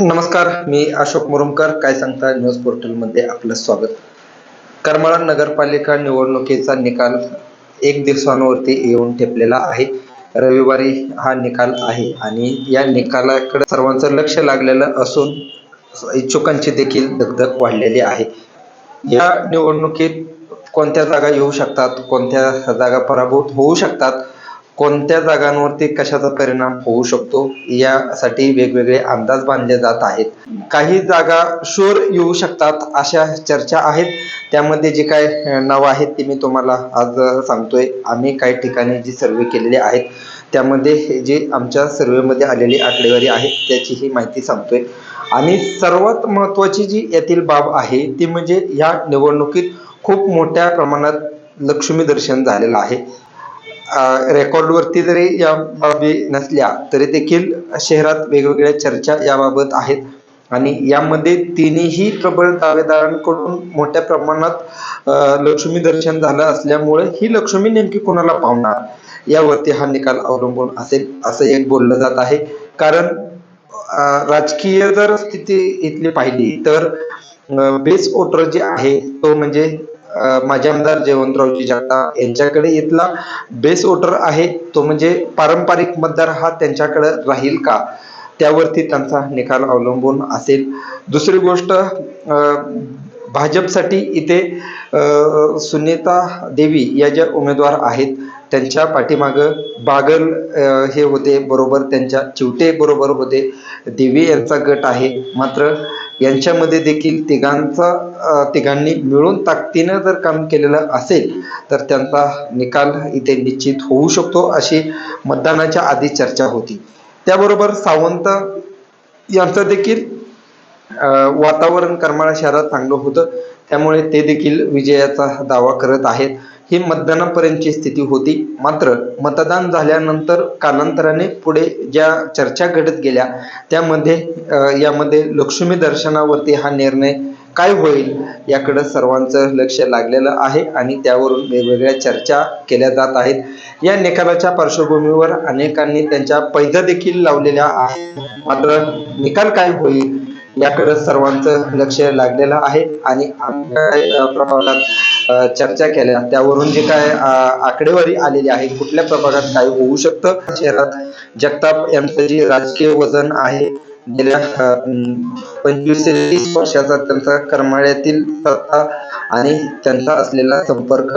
नमस्कार मी अशोक मुरुमकर काय सांगता न्यूज पोर्टलमध्ये आपलं स्वागत. करमाळा नगरपालिका निवडणुकीचा निकाल एक दिवसांवरती येऊन ठेपलेला आहे. रविवारी हा निकाल आहे आणि या निकालाकडे सर्वांचं लक्ष लागलेलं असून इच्छुकांची देखील दगदग वाढलेली आहे. या निवडणुकीत कोणत्या जागा येऊ शकतात कोणत्या जागा पराभूत होऊ शकतात कोणत्या जागांवरती कशाचा परिणाम होऊ शकतो यासाठी वेगवेगळे अंदाज बांधले जात आहेत. काही जागा शोर येऊ शकतात अशा चर्चा आहेत. त्यामध्ये जे काय नावं आहेत ती मी तुम्हाला आज सांगतोय. आम्ही काही ठिकाणी जी सर्वे केलेली आहेत त्यामध्ये जे आमच्या सर्वेमध्ये आलेली आकडेवारी आहे त्याची ही माहिती सांगतोय. आणि सर्वात महत्त्वाची जी यातील बाब आहे ती म्हणजे या निवडणुकीत खूप मोठ्या प्रमाणात लक्ष्मी दर्शन झालेलं आहे. रेकॉर्डवरती जरी या बाबी नसल्या तरी देखील शहरात वेगवेगळ्या चर्चा याबाबत आहेत. आणि यामध्ये तिन्ही प्रबळ दावेदारांकडून मोठ्या प्रमाणात लक्ष्मी दर्शन झालं असल्यामुळे ही लक्ष्मी नेमकी कोणाला पावणार? यावरती हा निकाल अवलंबून असेल असं एक बोललं जात आहे. कारण राजकीय जर स्थिती इथली पाहिली तर बेस वोटर जे आहे तो म्हणजे माझे आमदार जयवंतरावजी जगताप यांच्याकडे इथला बेस वोटर आहे. तो म्हणजे पारंपरिक मतदार हा त्यांच्याकडे राहील का? त्यावरती त्यांचा निकाल अवलंबून असेल. दुसरी गोष्ट भाजपसाठी इथे अ, सुनीता देवी या ज्या उमेदवार आहेत त्यांच्या पाठीमागं बागल हे होते. बरोबर त्यांच्या चिवटे बरोबर होते. देवी यांचा गट आहे. मात्र यांच्यामध्ये देखील तिघांचा तिघांनी मिळून ताकदीनं जर काम केलेलं असेल तर त्यांचा निकाल इथे निश्चित होऊ शकतो अशी मतदानाच्या आधी चर्चा होती. त्याबरोबर सावंत यांचं देखील वातावरण करमाळा शहरात चांगलं होतं. त्यामुळे ते देखील विजयाचा दावा करत आहेत. ही मतदानापर्यंतची स्थिती होती. मात्र मतदान झाल्यानंतर कालांतराने पुढे ज्या चर्चा घडत गेल्या त्यामध्ये यामध्ये लक्ष्मी दर्शनावरती हा निर्णय काय होईल याकडे सर्वांचं लक्ष लागलेलं आहे आणि त्यावरून वेगवेगळ्या चर्चा केल्या जात आहेत. या निकालाच्या पार्श्वभूमीवर अनेकांनी त्यांच्या पैजा देखील लावलेल्या आहेत. मात्र निकाल काय होईल याकडे सर्वांचं लक्ष लागलेलं आहे आणि आमच्या प्रभागात चर्चा केल्या. त्यावरून जे काय आकडेवारी आलेली आहे कुठल्या प्रभागात काय होऊ शकतं? शहरात जगताप यांचं जे राजकीय वजन आहे गेल्या पंचवीस ते तीस वर्षाचा त्यांचा करमाळ्यातील सत्ता आणि त्यांचा असलेला संपर्क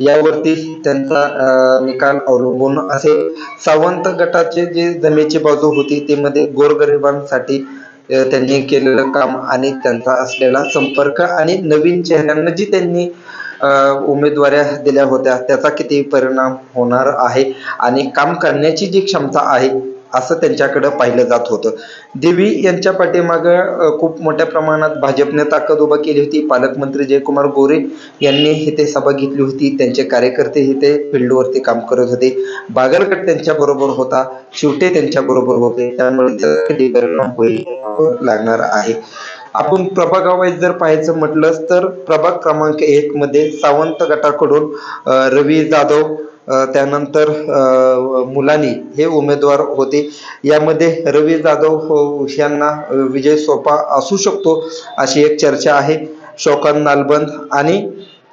यावरती त्यांचा निकाल अवलंबून असेल. सावंत गटाचे जे जमेची बाजू होती ते मध्ये गोरगरिबांसाठी त्यांनी केलेलं काम आणि त्यांचा असलेला संपर्क आणि नवीन चेहऱ्यांना जी त्यांनी उमेदवाऱ्या दिल्या होत्या त्याचा किती परिणाम होणार आहे आणि काम करण्याची जी क्षमता आहे असं त्यांच्याकडं पाहिलं जात होतं. देवी यांच्या पाठीमागं खूप मोठ्या प्रमाणात भाजपने ताकद उभा केली होती. पालकमंत्री जयकुमार गोरे यांनी इथे सभा घेतली होती. त्यांचे कार्यकर्ते इथे फील्डवरती काम करत होते. बागलगट त्यांच्या बरोबर होता. शिवटे त्यांच्या बरोबर होते. त्यामुळे लागणार आहे. आपण प्रभागावाईज जर पाहायचं म्हटलंच तर प्रभाग क्रमांक एक मध्ये सावंत गटाकडून रवी जाधव त्यानंतर मुलानी हे उमेदवार होते. यामध्ये रवी जाधव यांना विजय सोपा असू शकतो अशी एक चर्चा आहे. शोकान नालबंद आणि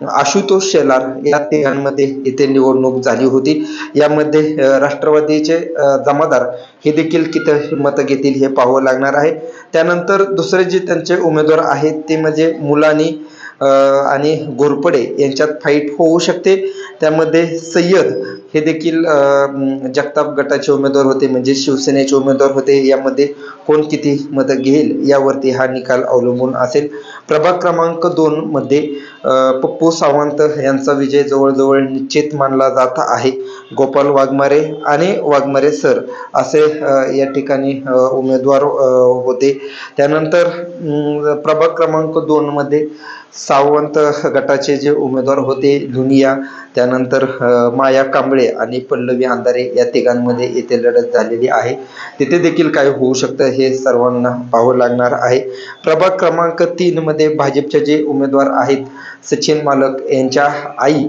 आशुतोष शेलार या तिघांमध्ये इथे निवडणूक झाली होती. यामध्ये राष्ट्रवादीचे जमादार हे देखील किती मतं घेतील हे पाहावं लागणार आहे. त्यानंतर दुसरे जे त्यांचे उमेदवार आहेत ते म्हणजे मुलानी आणि घोरपडे यांच्यात फाईट होऊ शकते. त्यामध्ये सय्यद हे देखील जगताप गटाचे उमेदवार होते म्हणजे शिवसेनेचे उमेदवार होते. यामध्ये कोण किती मतं घेईल यावरती हा निकाल अवलंबून असेल. प्रभाग क्रमांक दोन मध्ये पप्पू सावंत यांचा विजय जवळजवळ निश्चित मानला जात आहे. गोपाल वाघमारे आणि वाघमारे सर असे या ठिकाणी उमेदवार होते. त्यानंतर प्रभाग क्रमांक दोनमध्ये सावंत गटाचे जे उमेदवार होते लुनिया त्यानंतर माया कांबळे आणि पल्लवी अंधारे या तिघांमध्ये येथे लढत झालेली आहे. तिथे देखील काय होऊ शकतं हे सर्वांना पाहावं लागणार आहे. प्रभाग क्रमांक तीनमध्ये भाजपचे जे उमेदवार आहेत सचिन मालक यांच्या आई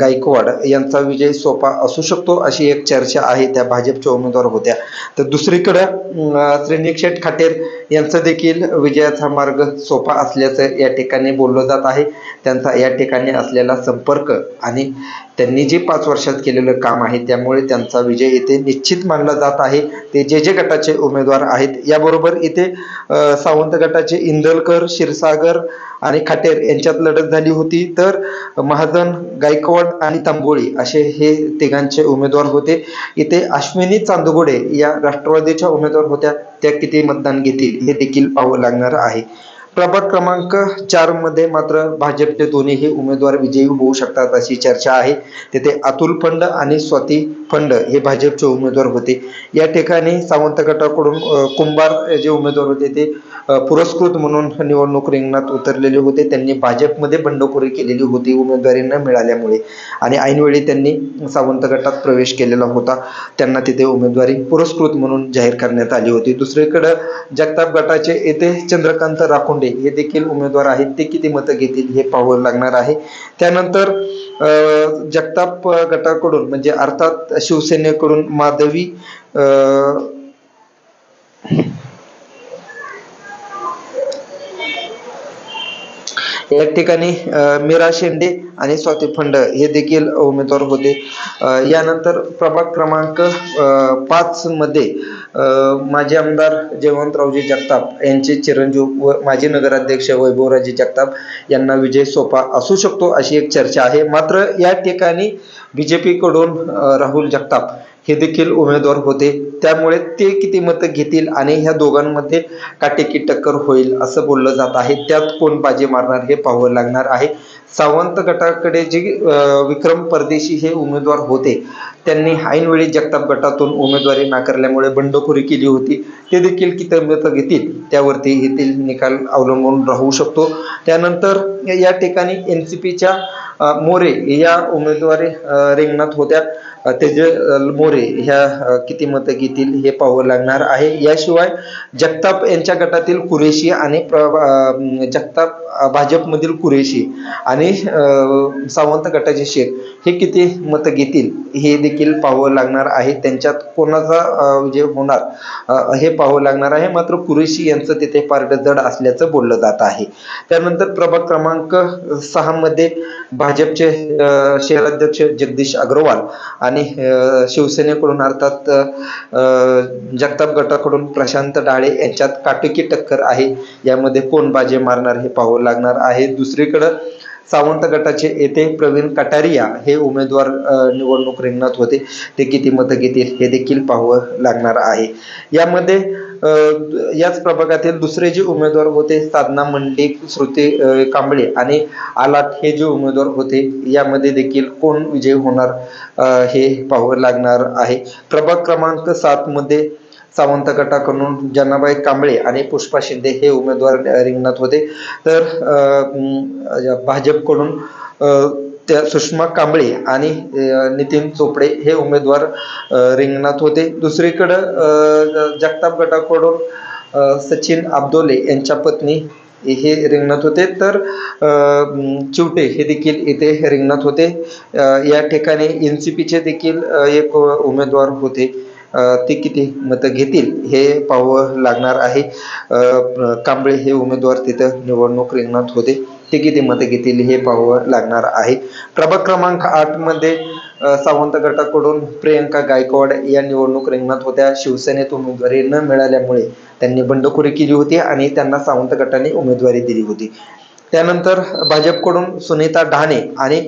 गायकवाड यांचा विजय सोपा असू शकतो अशी एक चर्चा आहे त्या भाजपच्या उमेदवार होत्या. तर दुसरीकडं अं, शेठ खाटेर यांचं देखील विजयाचा मार्ग सोपा असल्याचं या ठिकाणी बोललं जात आहे. त्यांचा या ठिकाणी असलेला संपर्क आणि त्यांनी जे पाच वर्षात केलेलं काम आहे त्यामुळे त्यांचा विजय इथे निश्चित मानला जात आहे. ते जे जे गटाचे उमेदवार आहेत याबरोबर इथे सावंत गटाचे इंदलकर क्षीरसागर आणि खाटेर यांच्यात लढत झाली होती. तर महाजन गायकवाड आणि तांबोळी असे हे तिघांचे उमेदवार होते. इथे अश्विनी चांदगोडे या राष्ट्रवादीच्या उमेदवार होत्या. त्या किती मतदान घेतील हे देखील पाहावं लागणार आहे. प्रभाग क्रमांक चारमध्ये मात्र भाजपचे दोन्हीही उमेदवार विजयी होऊ शकतात अशी चर्चा आहे. तेथे अतुल फंड आणि स्वाती फंड हे भाजपचे उमेदवार होते. या ठिकाणी सावंत गटाकडून कुंभार जे उमेदवार होते ते पुरस्कृत म्हणून निवडणूक रिंगणात उतरलेले होते. त्यांनी भाजपमध्ये बंडखोरी केलेली होती उमेदवारी न मिळाल्यामुळे. आणि ऐनवेळी त्यांनी सावंत गटात प्रवेश केलेला होता. त्यांना तिथे उमेदवारी पुरस्कृत म्हणून जाहीर करण्यात आली होती. दुसरीकडे जगताप गटाचे येथे चंद्रकांत राखोंडे हे देखील उमेदवार आहेत. ते किती मतं घेतील हे पाहावं लागणार आहे. त्यानंतर जगताप गटाकडून म्हणजे अर्थात शिवसेनेकडून माधवी या ठिकाणी मीरा शेंडे आणि स्वाती फंड हे देखील उमेदवार होते. यानंतर प्रभाग क्रमांक पाच मध्ये माजी आमदार जयवंतरावजी जगताप यांचे चिरंजीव व माजी नगराध्यक्ष वैभवराजे जगताप यांना विजय सोपा असू शकतो अशी एक चर्चा आहे. मात्र या ठिकाणी बी जे पीकडून राहुल जगताप हे देखील उमेदवार होते. त्यामुळे ते किती मतं घेतील आणि ह्या दोघांमध्ये काटेकी टक्कर होईल असं बोललं जात आहे. त्यात कोण बाजी मारणार हे पाहावं लागणार आहे. सावंत गटाकडे जे विक्रम परदेशी हे उमेदवार होते त्यांनी ऐनवेळी जगताप गटातून उमेदवारी नाकारल्यामुळे बंडखोरी केली होती. ते देखील किती मतं घेतील त्यावरती येथील निकाल अवलंबून राहू शकतो. त्यानंतर या ठिकाणी एन सी पीच्या मोरे या उमेदवारी रिंगणात होत्या. अ, तेजल मोरे ह्या किती मतं घेतील हे पाहावं लागणार आहे. याशिवाय जगताप यांच्या गटातील कुरेशी आणि जगताप भाजपमधील कुरेशी आणि सावंत गटाचे शेख हे किती मतं घेतील हे देखील पाहावं लागणार आहे. त्यांच्यात कोणाचा विजय होणार हे पाहावं लागणार आहे. मात्र कुरेशी यांचं तिथे पारड जड असल्याचं बोललं जात आहे. त्यानंतर प्रभाग क्रमांक सहा मध्ये भाजपचे शहराध्यक्ष जगदीश अग्रवाल आणि शिवसेनेकडून अर्थात जगताप गटाकडून प्रशांत डाळे यांच्यात काटेकी टक्कर आहे. यामध्ये कोण बाजे मारणार हे पाहावं लागणार आहे. दुसरीकडं सावंत गटाचे येथे प्रवीण कटारिया हे उमेदवार निवडणूक रिंगणात होते. ते किती मतं घेतील हे देखील पाहावं लागणार आहे. यामध्ये याच प्रभागातील दुसरे जे उमेदवार होते साधना मंडिक श्रुती कांबळे आणि आलाट हे जे उमेदवार होते यामध्ये देखील कोण विजय होणार हे पाहावं लागणार आहे. प्रभाग क्रमांक सात मध्ये सावंत गटाकडून जनाबाई कांबळे आणि पुष्पा शिंदे हे उमेदवार रिंगणात होते. तर भाजपकडून त्या सुषमा कांबळे आणि नितीन चोपडे हे उमेदवार रिंगणात होते. दुसरीकडं जगताप गटाकडून सचिन अब्दोले यांच्या पत्नी हे रिंगणात होते. तर चिवटे हे देखील इथे रिंगणात होते. या ठिकाणी एन सी पीचे देखील एक उमेदवार होते. ते किती मतं घेतील हे पाहावं लागणार आहे. कांबळे हे उमेदवार तिथं निवडणूक रिंगणात होते. ते किती मतं घेतील हे पाहावं लागणार आहे. प्रभाग क्रमांक आठमध्ये सावंत गटाकडून प्रियंका गायकवाड या निवडणूक रिंगणात होत्या. शिवसेनेत उमेदवारी न मिळाल्यामुळे त्यांनी बंडखोरी केली होती आणि त्यांना सावंत गटाने उमेदवारी दिली होती. त्यानंतर भाजपकडून सुनीता ढाणे आणि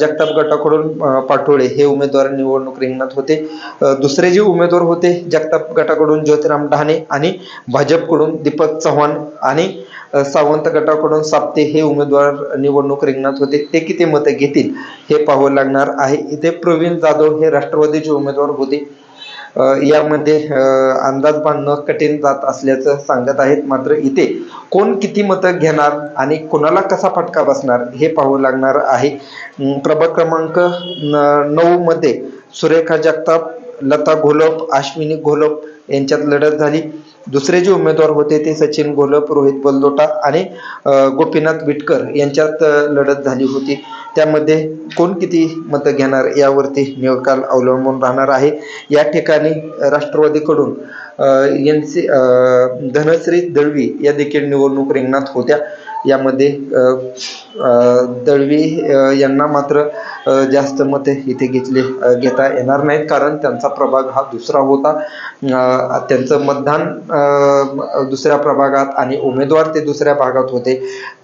जगताप गटाकडून पाठोळे पाटोळे हे उमेदवार निवडणूक रिंगणात होते. दुसरे जे उमेदवार होते जगताप गटाकडून ज्योतिराम ढाणे आणि भाजपकडून दीपक चव्हाण आणि सावंत गटाकडून साप्ते हे उमेदवार निवडणूक रिंगणात होते. ते किती मतं घेतील हे पाहावं लागणार आहे. इथे प्रवीण जाधव हे राष्ट्रवादीचे उमेदवार होते. यामध्ये अंदाज बांधणं कठीण जात असल्याचं सांगत आहेत. मात्र इथे कोण किती मतं घेणार आणि कोणाला कसा फटका बसणार हे पाहावं लागणार आहे. प्रभाग क्रमांक नऊ मध्ये सुरेखा जगताप लता घोलप अश्विनी घोलप यांच्यात लढत झाली. दुसरे जे उमेदवार होते ते सचिन घोलप रोहित बलदोटा आणि गोपीनाथ विटकर यांच्यात लढत झाली होती. त्यामध्ये कोण किती मतं घेणार यावरती निकाल अवलंबून राहणार आहे. या ठिकाणी राष्ट्रवादीकडून यांचे धनश्री दळवी या देखील निवडणूक रिंगणात होत्या. यामध्ये दळवी यांना मात्र जास्त मते इथे घेतले घेता येणार नाहीत. कारण त्यांचा प्रभाग हा दुसरा होता. त्यांचं मतदान दुसऱ्या प्रभागात आणि उमेदवार ते दुसऱ्या भागात होते.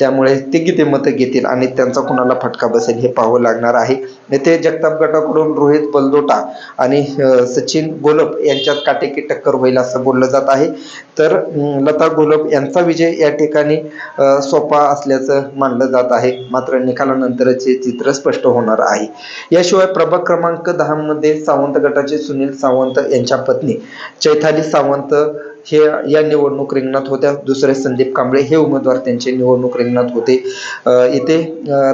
त्यामुळे ते किती मतं घेतील आणि त्यांचा कुणाला फटका बसेल हे पाहावं लागणार आहे. येथे जगताप गटाकडून रोहित बलदोटा आणि सचिन गोलप यांच्यात काटेकी टक्कर होईल असं बोललं जात आहे. तर लता गोलप यांचा विजय या ठिकाणी अ, सोपा असल्याचं मानलं जात आहे. मात्र निकालानंतरच हे चित्र स्पष्ट होणार आहे. याशिवाय प्रभाग क्रमांक दहा मध्ये सावंत गटाचे सुनील सावंत यांच्या पत्नी चैथाली सावंत हे या निवडणूक रिंगणात होत्या. दुसरे संदीप कांबळे हे उमेदवार त्यांचे निवडणूक रिंगणात होते. इथे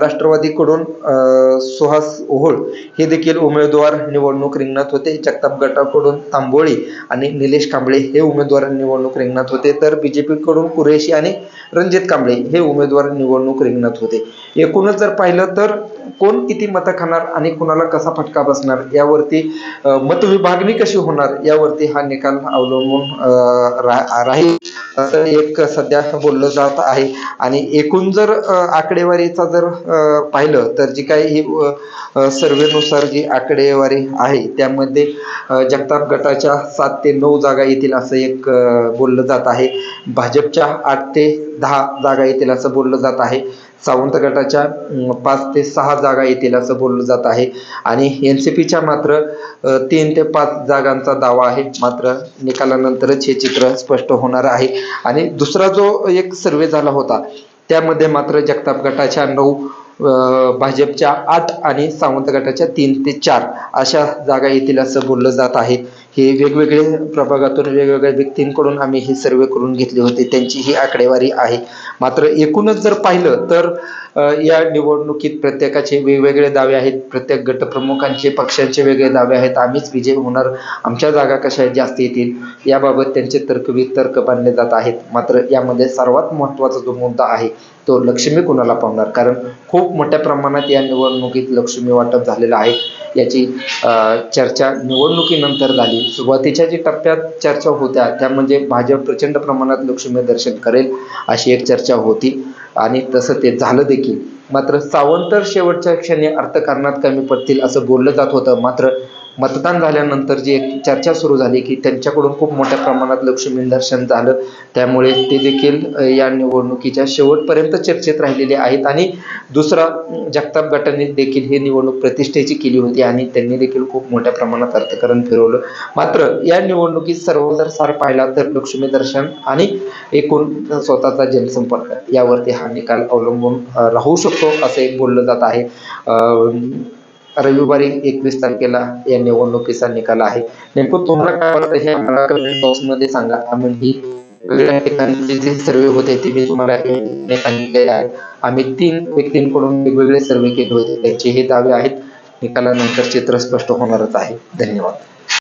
राष्ट्रवादीकडून सुहास ओहोळ हे देखील उमेदवार निवडणूक रिंगणात होते. जगताप गटाकडून तांबोळी आणि निलेश कांबळे हे उमेदवार निवडणूक रिंगणात होते. तर बीजेपीकडून कुरेशी आणि रणजित कांबळे हे उमेदवार निवडणूक रिंगणात होते. एकूणच जर पाहिलं तर कोण किती मतं खाणार आणि कुणाला कसा फटका बसणार? यावरती मतविभागणी कशी होणार? यावरती हा निकाल अवलंबून रा- राहील असं एक सध्या बोललं जात आहे. आणि एकूण जर आकडेवारीचा जर पाहिलं तर जी काही ही सर्वेनुसार जी आकडेवारी आहे त्यामध्ये जगताप गटाच्या सात ते नऊ जागा येतील असं एक बोललं जात आहे. भाजपच्या आठ ते दहा जागा येतील असं बोललं जात आहे. सावंत गटाच्या पाच ते सहा जागा येतील असं बोललं जात आहे. आणि एन सी पीच्या मात्र तीन ते पाच जागांचा दावा आहे. मात्र निकालानंतरच हे चित्र स्पष्ट होणार आहे. आणि दुसरा जो एक सर्वे झाला होता त्यामध्ये मात्र जगताप गटाच्या नऊ भाजपच्या आठ आणि सावंत गटाच्या तीन ते चार अशा जागा येतील असं बोललं जात आहे. हे वेगवेगळे प्रभागातून वेगवेगळ्या व्यक्तींकडून आम्ही हे सर्वे करून घेतले होते. त्यांची ही आकडेवारी आहे. मात्र एकूणच जर पाहिलं तर या निवडणुकीत प्रत्येकाचे वेगवेगळे दावे आहेत. प्रत्येक गटप्रमुखांचे पक्षांचे वेगळे दावे आहेत. आम्हीच विजय होणार. आमच्या जागा कशा जास्त येतील. याबाबत त्यांचे तर्कवितर्क बांधले जात आहेत. मात्र यामध्ये सर्वात महत्त्वाचा जो मुद्दा आहे तो लक्ष्मी कुणाला पावणार? कारण खूप मोठ्या प्रमाणात या निवडणुकीत लक्ष्मी वाटप झालेलं आहे. याची चर्चा निवडणुकीनंतर झाली. सुरुवातीच्या जी टप्प्यात चर्चा होत्या त्या म्हणजे भाजप प्रचंड प्रमाणात लक्ष्मी दर्शन करेल अशी एक चर्चा होती. आणि तसं ते झालं देखील. मात्र सावंत शेवटच्या क्षणी अर्थकारणात कमी पडतील असं बोललं जात होतं. मात्र मतदान झाल्यानंतर जी एक चर्चा सुरू झाली की त्यांच्याकडून खूप मोठ्या प्रमाणात लक्ष्मी दर्शन झालं. त्यामुळे ते देखील या निवडणुकीच्या शेवटपर्यंत चर्चेत राहिलेले आहेत. आणि दुसरा जगताप गटाने देखील ही निवडणूक प्रतिष्ठेची केली होती आणि त्यांनी देखील खूप मोठ्या प्रमाणात अर्थकरण फिरवलं. मात्र या निवडणुकीत सर्व जर सार पाहिला तर लक्ष्मी दर्शन आणि एकूण स्वतःचा जनसंपर्क यावरती हा निकाल अवलंबून राहू शकतो असं एक बोललं जात आहे. रविवारी एकवीस तारखेला या निवडणुकीचा निकाल आहे. नेमकं तुम्हाला काय वाटतं हे आम्हाला कमेंट बॉक्समध्ये सांगा. आम्ही ही वेगवेगळ्या ठिकाणचे जे सर्वे होते ते मी तुम्हाला सांगितलेले आहे. आम्ही तीन व्यक्तींकडून वेगवेगळे सर्वे केले होते. त्यांचे हे दावे आहेत. निकालानंतर चित्र स्पष्ट होणारच आहे. धन्यवाद.